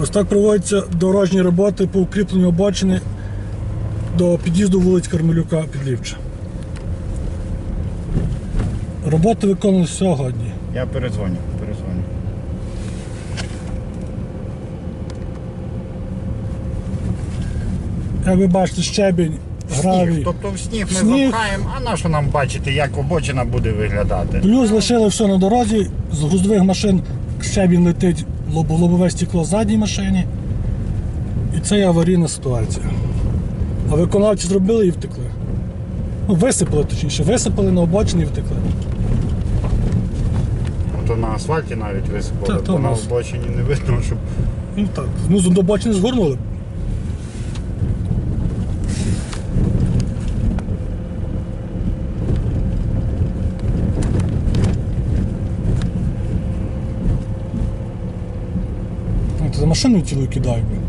Ось так проводяться дорожні роботи по укріпленню обочини до під'їзду вулиць Кармелюка Підлівча. Роботи виконуються сьогодні. Я перезвоню, перезвоню. Як ви бачите, щебінь, гравій. Сніг. Тобто в сніг ми Сніг. запхаємо, а на що нам бачити, як обочина буде виглядати? Плюс лишили все на дорозі, з грузових машин щебінь летить лобове стекло задній машині. І це є аварійна ситуація. А виконавці зробили і втекли. Ну, висипали точніше, висипали на обочині і втекли. То на асфальті навіть висипали, Та, то бо на обочині не видно, щоб Ну так, ну до обочини згорнули. За машину цілу кидай. блін.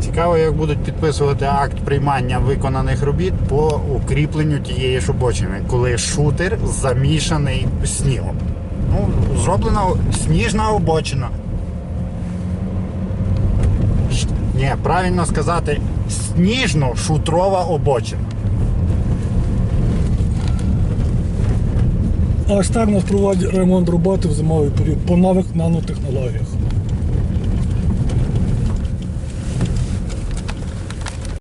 Цікаво, як будуть підписувати акт приймання виконаних робіт по укріпленню тієї ж обочини, коли шутер замішаний снігом. Ну, зроблена сніжна обочина. Ні, правильно сказати, сніжно-шутрова обочина. А нас проводять ремонт роботи в зимовий період по нових нанотехнологіях.